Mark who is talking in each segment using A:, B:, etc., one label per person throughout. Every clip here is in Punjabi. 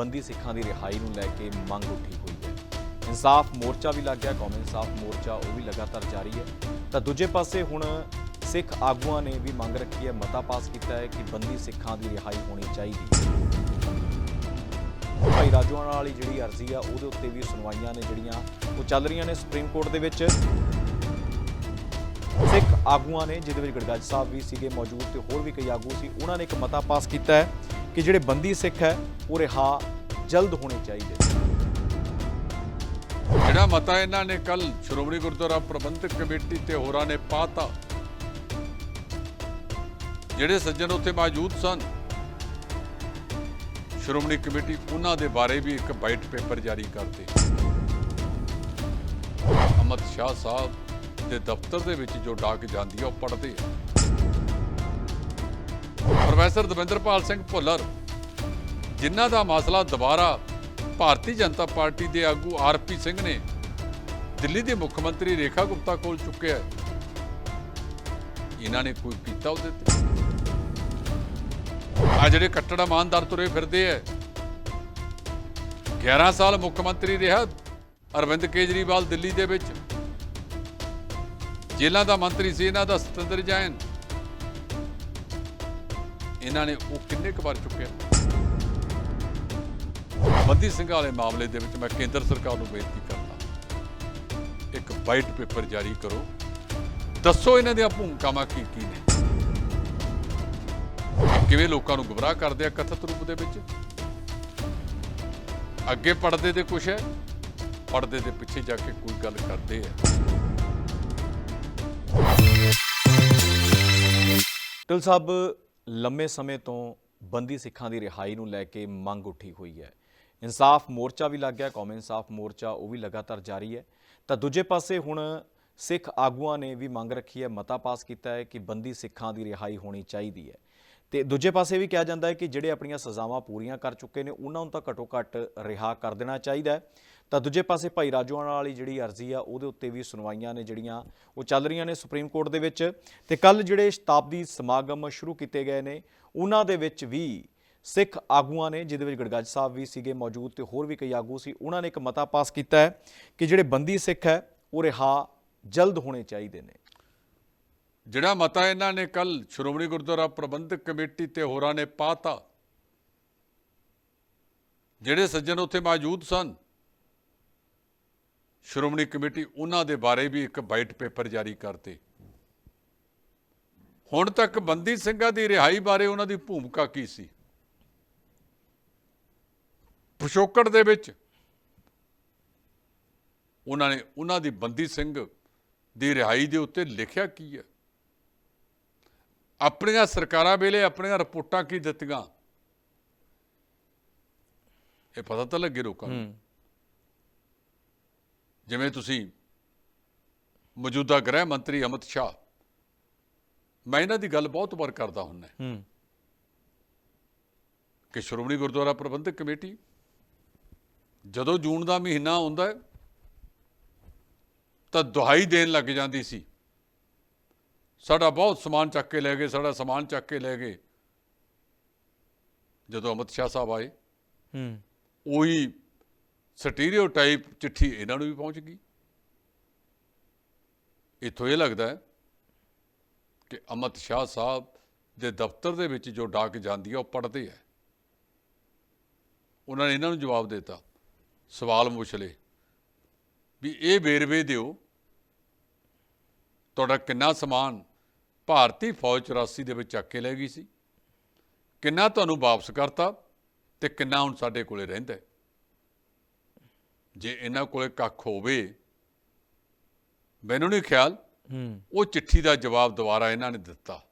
A: ਬੰਦੀ ਸਿੱਖਾਂ ਦੀ ਰਿਹਾਈ ਨੂੰ ਲੈ ਕੇ ਮੰਗ ਉੱਠੀ ਹੋਈ ਹੈ। ਇਨਸਾਫ ਮੋਰਚਾ ਵੀ ਲੱਗ ਗਿਆ, ਕੌਮੀ ਇਨਸਾਫ ਮੋਰਚਾ ਉਹ ਵੀ ਲਗਾਤਾਰ ਜਾਰੀ ਹੈ। ਤਾਂ ਦੂਜੇ ਪਾਸੇ ਹੁਣ ਸਿੱਖ ਆਗੂਆਂ ਨੇ ਵੀ ਮੰਗ ਰੱਖੀ ਹੈ, ਮਤਾ ਪਾਸ ਕੀਤਾ ਹੈ ਕਿ ਬੰਦੀ ਸਿੱਖਾਂ ਦੀ ਰਿਹਾਈ ਹੋਣੀ ਚਾਹੀਦੀ ਹੈ। ਭਾਈ ਰਾਜੂਆਣਾ ਵਾਲੀ ਜਿਹੜੀ ਅਰਜ਼ੀ ਆ, ਉਹਦੇ ਉੱਤੇ ਵੀ ਸੁਣਵਾਈਆਂ ਨੇ ਜਿਹੜੀਆਂ, ਉਹ ਚੱਲ ਰਹੀਆਂ ਨੇ ਸੁਪਰੀਮ ਕੋਰਟ ਦੇ ਵਿੱਚ। ਸਿੱਖ ਆਗੂਆਂ ਨੇ, ਜਿਹਦੇ ਵਿੱਚ ਗੜਗੱਜ ਸਾਹਿਬ ਵੀ ਸੀਗੇ ਮੌਜੂਦ ਤੇ ਹੋਰ ਵੀ ਕਈ ਆਗੂ ਸੀ, ਉਹਨਾਂ ਨੇ ਇੱਕ ਮਤਾ ਪਾਸ ਕੀਤਾ ਹੈ। ਕਿ ਜਿਹੜੇ ਬੰਦੀ ਸਿੱਖ ਹੈ, ਉਹ ਰਿਹਾ ਜਲਦ ਹੋਣੇ ਚਾਹੀਦੇ।
B: ਜਿਹੜਾ ਮਤਾ ਇਹਨਾਂ ਨੇ ਕੱਲ ਸ਼੍ਰੋਮਣੀ ਗੁਰਦੁਆਰਾ ਪ੍ਰਬੰਧਕ ਕਮੇਟੀ ਤੇ ਹੋਰਾਂ ਨੇ ਪਾਤਾ, ਜਿਹੜੇ ਸੱਜਣ ਉੱਥੇ ਮੌਜੂਦ ਸਨ, ਸ਼੍ਰੋਮਣੀ ਕਮੇਟੀ ਉਹਨਾਂ ਦੇ ਬਾਰੇ ਵੀ ਇੱਕ ਵਾਈਟ ਪੇਪਰ ਜਾਰੀ ਕਰਦੇ ਅਮਤ ਸ਼ਾਹ ਸਾਹਿਬ ਦੇ ਦਫ਼ਤਰ ਦੇ ਵਿੱਚ ਜੋ ਡਾਕ ਜਾਂਦੀ ਹੈ ਉਹ ਪੜ੍ਹਦੇ ਆ। ਪ੍ਰੋਫੈਸਰ ਦਵਿੰਦਰਪਾਲ ਸਿੰਘ ਭੁੱਲਰ, ਜਿਨ੍ਹਾਂ ਦਾ ਮਸਲਾ ਦੁਬਾਰਾ ਭਾਰਤੀ ਜਨਤਾ ਪਾਰਟੀ ਦੇ ਆਗੂ ਆਰਪੀ ਸਿੰਘ ਨੇ ਦਿੱਲੀ ਦੇ ਮੁੱਖ ਮੰਤਰੀ ਰੇਖਾ ਗੁਪਤਾ ਕੋਲ ਚੁੱਕਿਆ ਹੈ। ਇਹਨਾਂ ਨੇ ਕੋਈ ਕੀਤਾ ਉਹਦੇ ਤੇ? ਆ ਜਿਹੜੇ ਕੱਟੜ ਇਮਾਨਦਾਰ ਤੁਰੇ ਫਿਰਦੇ ਐ 11 ਸਾਲ ਮੁੱਖ ਮੰਤਰੀ ਰਿਹਾ ਅਰਵਿੰਦ ਕੇਜਰੀਵਾਲ ਦਿੱਲੀ ਦੇ ਵਿੱਚ। ਜੇਲ੍ਹਾਂ ਦਾ ਮੰਤਰੀ ਸੀ, ਇਹਨਾਂ ਦਾ ਸਤਿੰਦਰ ਜੈਨ। ਇਹਨਾਂ ਨੇ ਉਹ ਕਿੰਨੇ ਕੁ ਵਾਰ ਚੁੱਕਿਆ? ਬੰਦੀ ਸਿੰਘਾਂ ਵਾਲੇ ਮਾਮਲੇ ਦੇ ਵਿੱਚ ਮੈਂ ਕੇਂਦਰ ਸਰਕਾਰ ਨੂੰ ਬੇਨਤੀ ਕਰਦਾ ਇੱਕ ਵਾਈਟ ਪੇਪਰ ਜਾਰੀ ਕਰੋ। ਦੱਸੋ ਇਹਨਾਂ ਦੀਆਂ ਭੂਮਿਕਾਵਾਂ ਕੀ ਕੀ ਨੇ। ਕਿਵੇਂ ਲੋਕਾਂ ਨੂੰ ਗੁੰਮਰਾਹ ਕਰਦੇ ਆ ਕਥਿਤ ਰੂਪ ਦੇ ਵਿੱਚ? ਅੱਗੇ ਪੜਦੇ ਤੇ ਕੁਛ ਹੈ? ਪੜਦੇ ਦੇ ਪਿੱਛੇ ਜਾ ਕੇ ਕੋਈ ਗੱਲ ਕਰਦੇ ਆ।
A: ਟਿਲ ਸਾਹਿਬ ਲੰਮੇ ਸਮੇਂ ਤੋਂ ਬੰਦੀ ਸਿੱਖਾਂ ਦੀ ਰਿਹਾਈ ਨੂੰ ਲੈ ਕੇ ਮੰਗ ਉੱਠੀ ਹੋਈ ਹੈ। ਇਨਸਾਫ ਮੋਰਚਾ ਵੀ ਲੱਗ ਗਿਆ, ਕੌਮੀ ਇਨਸਾਫ ਮੋਰਚਾ ਉਹ ਵੀ ਲਗਾਤਾਰ ਜਾਰੀ ਹੈ। ਤਾਂ ਦੂਜੇ ਪਾਸੇ ਹੁਣ ਸਿੱਖ ਆਗੂਆਂ ਨੇ ਵੀ ਮੰਗ ਰੱਖੀ ਹੈ, ਮਤਾ ਪਾਸ ਕੀਤਾ ਹੈ ਕਿ ਬੰਦੀ ਸਿੱਖਾਂ ਦੀ ਰਿਹਾਈ ਹੋਣੀ ਚਾਹੀਦੀ ਹੈ। ਤੇ ਦੂਜੇ ਪਾਸੇ ਵੀ ਕਿਹਾ ਜਾਂਦਾ ਹੈ ਕਿ ਜਿਹੜੇ ਆਪਣੀਆਂ ਸਜ਼ਾਵਾਂ ਪੂਰੀਆਂ ਕਰ ਚੁੱਕੇ ਨੇ, ਉਹਨਾਂ ਨੂੰ ਤਾਂ ਘੱਟੋ ਘੱਟ ਰਿਹਾ ਕਰ ਦੇਣਾ ਚਾਹੀਦਾ ਹੈ। ਤਾਂ ਦੂਜੇ ਪਾਸੇ ਭਾਈ ਰਾਜੂਆਣਾ ਵਾਲੀ ਜਿਹੜੀ ਅਰਜ਼ੀ ਆ, ਉਹਦੇ ਉੱਤੇ ਵੀ ਸੁਣਵਾਈਆਂ ਨੇ ਜਿਹੜੀਆਂ, ਉਹ ਚੱਲ ਰਹੀਆਂ ਨੇ ਸੁਪਰੀਮ ਕੋਰਟ ਦੇ ਵਿੱਚ। ਤੇ ਕੱਲ ਜਿਹੜੇ ਸ਼ਤਾਬਦੀ ਸਮਾਗਮ ਸ਼ੁਰੂ ਕੀਤੇ ਗਏ ਨੇ, ਉਹਨਾਂ ਦੇ ਵਿੱਚ ਵੀ ਸਿੱਖ ਆਗੂਆਂ ਨੇ, ਜਿਹਦੇ ਵਿੱਚ ਗੜਗੱਜ ਸਾਹਿਬ ਵੀ ਸੀਗੇ ਮੌਜੂਦ ਤੇ ਹੋਰ ਵੀ ਕਈ ਆਗੂ ਸੀ, ਉਹਨਾਂ ਨੇ ਇੱਕ ਮਤਾ ਪਾਸ ਕੀਤਾ ਹੈ ਕਿ ਜਿਹੜੇ ਬੰਦੀ ਸਿੱਖ ਹੈ, ਉਹ ਰਿਹਾ ਜਲਦ ਹੋਣੇ ਚਾਹੀਦੇ ਨੇ।
B: ਜਿਹੜਾ ਮਤਾ ਇਹਨਾਂ ਨੇ ਕੱਲ ਸ਼੍ਰੋਮਣੀ ਗੁਰਦੁਆਰਾ ਪ੍ਰਬੰਧਕ ਕਮੇਟੀ ਤੇ ਹੋਰਾਂ ਨੇ ਪਾਤਾ, ਜਿਹੜੇ ਸੱਜਣ ਉੱਥੇ ਮੌਜੂਦ ਸਨ ਸ਼੍ਰੋਮਣੀ ਕਮੇਟੀ ਉਹਨਾਂ ਦੇ ਬਾਰੇ ਵੀ ਇੱਕ ਵਾਈਟ ਪੇਪਰ ਜਾਰੀ ਕਰਤੇ। ਹੁਣ ਤੱਕ ਬੰਦੀ ਸਿੰਘਾਂ ਦੀ ਰਿਹਾਈ ਬਾਰੇ ਉਹਨਾਂ ਦੀ ਭੂਮਿਕਾ ਕੀ ਸੀ? ਪਿਛੋਕੜ ਦੇ ਵਿੱਚ ਉਹਨਾਂ ਨੇ ਉਹਨਾਂ ਦੀ ਬੰਦੀ ਸਿੰਘ ਦੀ ਰਿਹਾਈ ਦੇ ਉੱਤੇ ਲਿਖਿਆ ਕੀ ਹੈ? ਆਪਣੀਆਂ ਸਰਕਾਰਾਂ ਵੇਲੇ ਆਪਣੀਆਂ ਰਿਪੋਰਟਾਂ ਕੀ ਦਿੱਤੀਆਂ? ਇਹ ਪਤਾ ਤਾਂ ਲੱਗੇ ਲੋਕਾਂ ਨੂੰ। ਜਿਵੇਂ ਤੁਸੀਂ ਮੌਜੂਦਾ ਗ੍ਰਹਿ ਮੰਤਰੀ ਅਮਿਤ ਸ਼ਾਹ ਮੈਂ ਇਹਨਾਂ ਦੀ ਗੱਲ ਬਹੁਤ ਵਾਰ ਕਰਦਾ ਹੁੰਦਾ
A: ਹੂੰ।
B: ਕਿ ਸ਼੍ਰੋਮਣੀ ਗੁਰਦੁਆਰਾ ਪ੍ਰਬੰਧਕ ਕਮੇਟੀ ਜਦੋਂ ਜੂਨ ਦਾ ਮਹੀਨਾ ਆਉਂਦਾ ਹੈ ਤਾਂ ਦੁਹਾਈ ਦੇਣ ਲੱਗ ਜਾਂਦੀ ਸੀ। ਸਾਡਾ ਬਹੁਤ ਸਮਾਨ ਚੱਕ ਕੇ ਲੈ ਗਏ ਸਾਡਾ ਸਮਾਨ ਚੱਕ ਕੇ ਲੈ ਗਏ। ਜਦੋਂ ਅਮਿਤ ਸ਼ਾਹ ਸਾਹਿਬ ਆਏ
A: ਹੂੰ।
B: ਉਹੀ ਸਟੀਰੀਓਟਾਈਪ ਚਿੱਠੀ ਇਹਨਾਂ ਨੂੰ ਵੀ ਪਹੁੰਚ ਗਈ ਇੱਥੋਂ ਇਹ ਲੱਗਦਾ ਹੈ ਕਿ ਅਮਿਤ ਸ਼ਾਹ ਸਾਹਿਬ ਦੇ ਦਫ਼ਤਰ ਦੇ ਵਿੱਚ ਜੋ ਡਾਕ ਜਾਂਦੀ ਹੈ, ਉਹ ਪੜ੍ਹਦੇ ਹੈ ਉਹਨਾਂ ਨੇ ਇਹਨਾਂ ਨੂੰ ਜਵਾਬ ਦਿੱਤਾ, ਸਵਾਲ ਮੁਛਲੇ ਵੀ ਇਹ ਵੇਰਵੇ ਦਿਓ, ਤੁਹਾਡਾ ਕਿੰਨਾ ਸਮਾਨ ਭਾਰਤੀ ਫੌਜ 84 ਦੇ ਵਿੱਚ ਚੱਕ ਕੇ ਲੈ ਗਈ ਸੀ, ਕਿੰਨਾ ਤੁਹਾਨੂੰ ਵਾਪਸ ਕਰਤਾ ਤੇ ਕਿੰਨਾ ਹੁਣ ਸਾਡੇ ਕੋਲੇ ਰਹਿੰਦਾ ਹੈ? ਜੇ ਇਹਨਾਂ ਕੋਲੇ ਕੱਖ ਹੋਵੇ ਮੈਨੂੰ ਨਹੀਂ ਖਿਆਲ।
A: ਹੂੰ।
B: ਉਹ ਚਿੱਠੀ ਦਾ ਜਵਾਬ ਦੁਬਾਰਾ ਇਹਨਾਂ ਨੇ ਦਿੱਤਾ।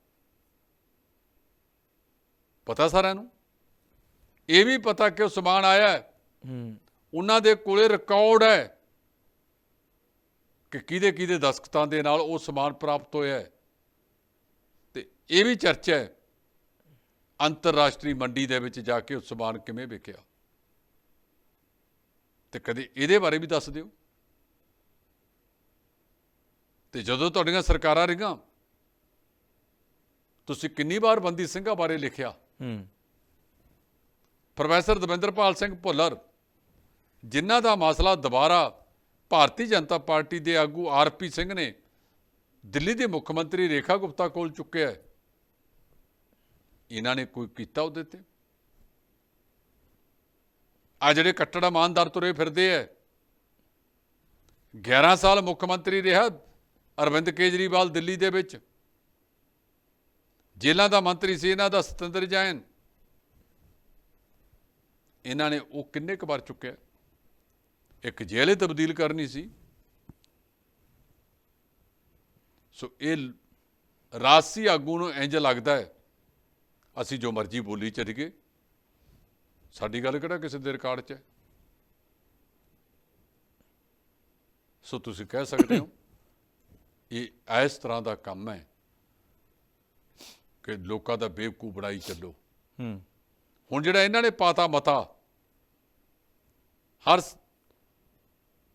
B: ਪਤਾ ਸਾਰਿਆਂ ਨੂੰ? ਇਹ ਵੀ ਪਤਾ ਕਿ ਉਹ ਸਮਾਨ ਆਇਆ ਹੈ।
A: ਹੂੰ।
B: ਉਹਨਾਂ ਦੇ ਕੋਲੇ ਰਿਕਾਰਡ ਹੈ ਕਿ ਕਿਹਦੇ ਕਿਹਦੇ ਦਸਖਤਾਂ ਦੇ ਨਾਲ ਉਹ ਸਮਾਨ ਪ੍ਰਾਪਤ ਹੋਇਆ ਹੈ। ਤੇ ਇਹ ਵੀ ਚਰਚਾ ਹੈ ਅੰਤਰਰਾਸ਼ਟਰੀ ਮੰਡੀ ਦੇ ਵਿੱਚ ਜਾ ਕੇ ਉਹ ਸਮਾਨ ਕਿਵੇਂ ਵਿਕਿਆ ਤੇ ਕਦੇ ਇਹਦੇ ਬਾਰੇ ਵੀ ਦੱਸ ਦਿਓ। ਤੇ ਜਦੋਂ ਤੁਹਾਡੀਆਂ ਸਰਕਾਰਾਂ ਰਹੀਆਂ ਤੁਸੀਂ ਕਿੰਨੀ ਵਾਰ ਬੰਦੀ ਸਿੰਘਾਂ ਬਾਰੇ ਲਿਖਿਆ?
A: ਹੂੰ।
B: ਪ੍ਰੋਫੈਸਰ ਦਵਿੰਦਰਪਾਲ ਸਿੰਘ ਭੁੱਲਰ ਜਿਨ੍ਹਾਂ ਦਾ ਮਸਲਾ ਦੁਬਾਰਾ ਭਾਰਤੀ ਜਨਤਾ ਪਾਰਟੀ ਦੇ ਆਗੂ ਆਰਪੀ ਸਿੰਘ ਨੇ ਦਿੱਲੀ ਦੇ ਮੁੱਖ ਮੰਤਰੀ ਰੇਖਾ ਗੁਪਤਾ ਕੋਲ ਚੁੱਕਿਆ ਇਹਨਾਂ ਨੇ ਕੋਈ ਕੀਤਾ ਉਹਦੇ ਤੇ? ਆ ਜਿਹੜੇ ਕੱਟੜ ਇਮਾਨਦਾਰ ਤੁਰੇ ਫਿਰਦੇ ਐ। 11 ਸਾਲ ਮੁੱਖ ਮੰਤਰੀ ਰਿਹਾ ਅਰਵਿੰਦ ਕੇਜਰੀਵਾਲ ਦਿੱਲੀ ਦੇ ਵਿੱਚ। ਜੇਲ੍ਹਾਂ ਦਾ ਮੰਤਰੀ ਸੀ, ਇਹਨਾਂ ਦਾ ਸਤਿੰਦਰ ਜੈਨ। ਇਹਨਾਂ ਨੇ ਉਹ ਕਿੰਨੇ ਕੁ ਵਾਰ ਚੁੱਕਿਆ? ਇੱਕ ਜੇਲ੍ਹ ਤਬਦੀਲ ਕਰਨੀ ਸੀ। ਸੋ ਇਹ ਲ- ਰਾਜਸੀ ਆਗੂ ਨੂੰ ਇੰਜ ਲੱਗਦਾ ਹੈ, ਅਸੀਂ ਜੋ ਮਰਜ਼ੀ ਬੋਲੀ ਚੱਲੀਏ। ਸਾਡੀ ਗੱਲ ਕਿਹੜਾ ਕਿਸੇ ਦੇ ਰਿਕਾਰਡ 'ਚ ਹੈ? ਸੋ ਤੁਸੀਂ ਕਹਿ ਸਕਦੇ ਹੋ ਇਹ ਇਸ ਤਰ੍ਹਾਂ ਦਾ ਕੰਮ ਹੈ ਕਿ ਲੋਕਾਂ ਦਾ ਬੇਵਕੂਫ ਬਣਾਈ ਚੱਲੋ।
A: ਹੂੰ।
B: ਹੁਣ ਜਿਹੜਾ ਇਹਨਾਂ ਨੇ ਪਾਤਾ ਮਤਾ ਹਰ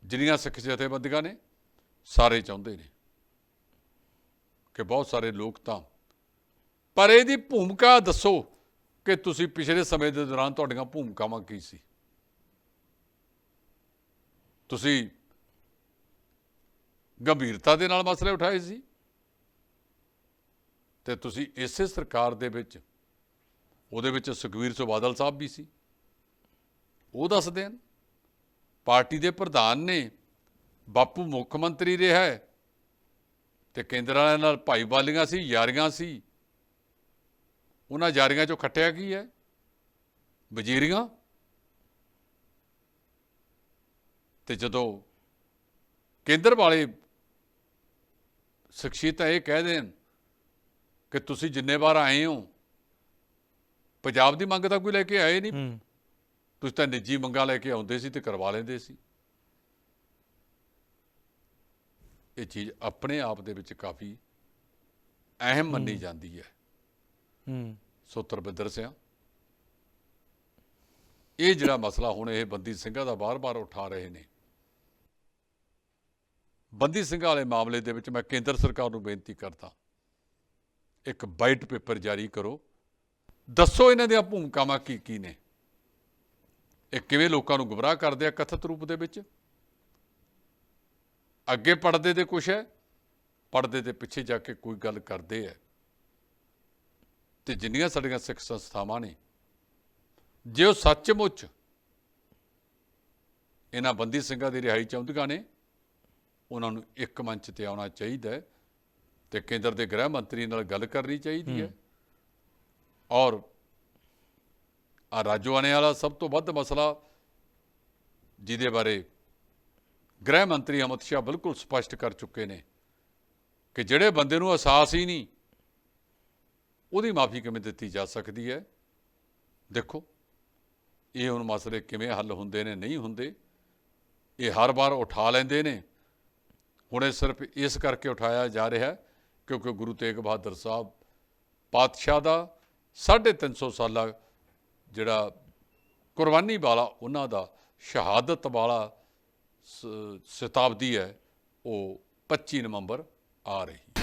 B: ਜਿਹੜੀਆਂ ਸਿੱਖ ਜਥੇਬੰਦੀਆਂ ਨੇ ਸਾਰੇ ਚਾਹੁੰਦੇ ਨੇ ਕਿ ਬਹੁਤ ਸਾਰੇ ਲੋਕ ਤਾਂ ਪਰ ਇਹਦੀ ਭੂਮਿਕਾ ਦੱਸੋ। ਕਿ ਤੁਸੀਂ ਪਿਛਲੇ ਸਮੇਂ ਦੇ ਦੌਰਾਨ ਤੁਹਾਡੀਆਂ ਭੂਮਿਕਾਵਾਂ ਕੀ ਸੀ? ਤੁਸੀਂ ਗੰਭੀਰਤਾ ਦੇ ਨਾਲ ਮਸਲੇ ਉਠਾਏ ਸੀ? ਤੇ ਤੁਸੀਂ ਇਸੇ ਸਰਕਾਰ ਦੇ ਵਿੱਚ, ਉਹਦੇ ਵਿੱਚ ਸੁਖਵੀਰ ਸਿੰਘ ਬਾਦਲ ਸਾਹਿਬ ਵੀ ਸੀ। ਉਹ ਦੱਸਦੇ ਹਨ ਪਾਰਟੀ ਦੇ ਪ੍ਰਧਾਨ ਨੇ ਬਾਪੂ ਮੁੱਖ ਮੰਤਰੀ ਰਿਹਾ ਹੈ ਤੇ ਕੇਂਦਰ ਵਾਲਿਆਂ ਨਾਲ ਭਾਈਵਾਲੀਆਂ ਸੀ, ਯਾਰੀਆਂ ਸੀ ਉਹਨਾਂ ਯਾਰੀਆਂ ਚੋਂ ਖੱਟਿਆ ਕੀ ਹੈ? ਵਜ਼ੀਰੀਆਂ? ਤੇ ਜਦੋਂ ਕੇਂਦਰ ਵਾਲੇ ਸ਼ਖਸੀਅਤਾਂ ਇਹ ਕਹਿ ਦੇਣ ਕਿ ਤੁਸੀਂ ਜਿੰਨੇ ਵਾਰ ਆਏ ਹੋ ਪੰਜਾਬ ਦੀ ਮੰਗ ਤਾਂ ਕੋਈ ਲੈ ਕੇ ਆਏ ਨਹੀਂ। ਤੁਸੀਂ ਤਾਂ ਨਿੱਜੀ ਮੰਗਾਂ ਲੈ ਕੇ ਆਉਂਦੇ ਸੀ ਤੇ ਕਰਵਾ ਲੈਂਦੇ ਸੀ। ਇਹ ਚੀਜ਼ ਆਪਣੇ ਆਪ ਦੇ ਵਿੱਚ ਕਾਫੀ ਅਹਿਮ ਮੰਨੀ ਜਾਂਦੀ ਹੈ।
A: ਹੂੰ।
B: ਸੋ ਤਰਬਿੰਦਰ ਸਿੰਘ ਇਹ ਜਿਹੜਾ ਮਸਲਾ ਹੁਣ ਇਹ ਬੰਦੀ ਸਿੰਘਾਂ ਦਾ ਬਾਰ-ਬਾਰ ਉਠਾ ਰਹੇ ਨੇ। ਬੰਦੀ ਸਿੰਘਾਂ ਵਾਲੇ ਮਾਮਲੇ ਦੇ ਵਿੱਚ ਮੈਂ ਕੇਂਦਰ ਸਰਕਾਰ ਨੂੰ ਬੇਨਤੀ ਕਰਦਾ। ਇੱਕ ਵਾਈਟ ਪੇਪਰ ਜਾਰੀ ਕਰੋ। ਦੱਸੋ ਇਹਨਾਂ ਦੀਆਂ ਭੂਮਿਕਾਵਾਂ ਕੀ ਕੀ ਨੇ। ਇਹ ਕਿਵੇਂ ਲੋਕਾਂ ਨੂੰ ਗੁੰਮਰਾਹ ਕਰਦੇ ਆ ਕਥਿਤ ਰੂਪ ਦੇ ਵਿੱਚ। ਅੱਗੇ ਪੜਦੇ ਦੇ ਕੁਛ ਹੈ ਪੜਦੇ ਦੇ ਪਿੱਛੇ ਜਾ ਕੇ ਕੋਈ ਗੱਲ ਕਰਦੇ ਆ ਤੇ ਜਿੰਨੀਆਂ ਸਾਡੀਆਂ ਸਿੱਖ ਸੰਸਥਾਵਾਂ ਨੇ ਜੇ ਉਹ ਸੱਚਮੁੱਚ ਇਹਨਾਂ ਬੰਦੀ ਸਿੰਘਾਂ ਦੀ ਰਿਹਾਈ ਚਾਹੁੰਦੀਆਂ ਨੇ ਉਹਨਾਂ ਨੂੰ ਇੱਕ ਮੰਚ ਤੇ ਆਉਣਾ ਚਾਹੀਦਾ ਹੈ ਤੇ ਕੇਂਦਰ ਦੇ ਗ੍ਰਹਿ ਮੰਤਰੀ ਨਾਲ ਗੱਲ ਕਰਨੀ ਚਾਹੀਦੀ ਹੈ। ਔਰ ਆ ਰਾਜੋਆਣੇ ਵਾਲਾ ਸਭ ਤੋਂ ਵੱਧ ਮਸਲਾ ਜਿਹਦੇ ਬਾਰੇ ਗ੍ਰਹਿ ਮੰਤਰੀ ਅਮਿਤ ਸ਼ਾਹ ਬਿਲਕੁਲ ਸਪਸ਼ਟ ਕਰ ਚੁੱਕੇ ਨੇ ਕਿ ਜਿਹੜੇ ਬੰਦੇ ਨੂੰ ਅਹਿਸਾਸ ਹੀ ਨਹੀਂ ਉਹਦੀ ਮਾਫੀ ਕਿਵੇਂ ਦਿੱਤੀ ਜਾ ਸਕਦੀ ਹੈ? ਦੇਖੋ, ਇਹ ਹੁਣ ਮਸਲੇ ਕਿਵੇਂ ਹੱਲ ਹੁੰਦੇ ਨੇ, ਨਹੀਂ ਹੁੰਦੇ, ਇਹ ਹਰ ਵਾਰ ਉਠਾ ਲੈਂਦੇ ਨੇ। ਹੁਣ ਇਹ ਸਿਰਫ ਇਸ ਕਰਕੇ ਉਠਾਇਆ ਜਾ ਰਿਹਾ ਹੈ ਕਿਉਂਕਿ ਗੁਰੂ ਤੇਗ ਬਹਾਦਰ ਸਾਹਿਬ ਪਾਤਸ਼ਾਹ ਦਾ 350 ਸਾਲਾ ਜਿਹੜਾ ਕੁਰਬਾਨੀ ਵਾਲਾ ਉਹਨਾਂ ਦਾ ਸ਼ਹਾਦਤ ਵਾਲਾ ਸ- ਸ਼ਤਾਬਦੀ ਹੈ, ਉਹ 25 ਨਵੰਬਰ ਆ ਰਹੀ